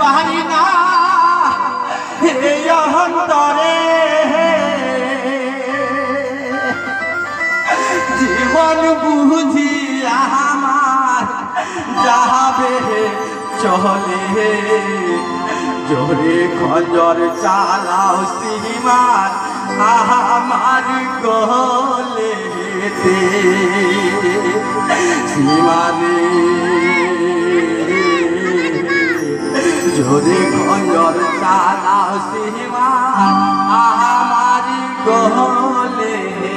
পারি না। এই অন্তরে জীবন বুঝি আমার যাবে চলে। জোরে খঞ্জর চালাও সীমার আমার গলেতে সীমানে জোরে খঞ্জর চালাও সীমা আমার গলেতে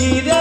y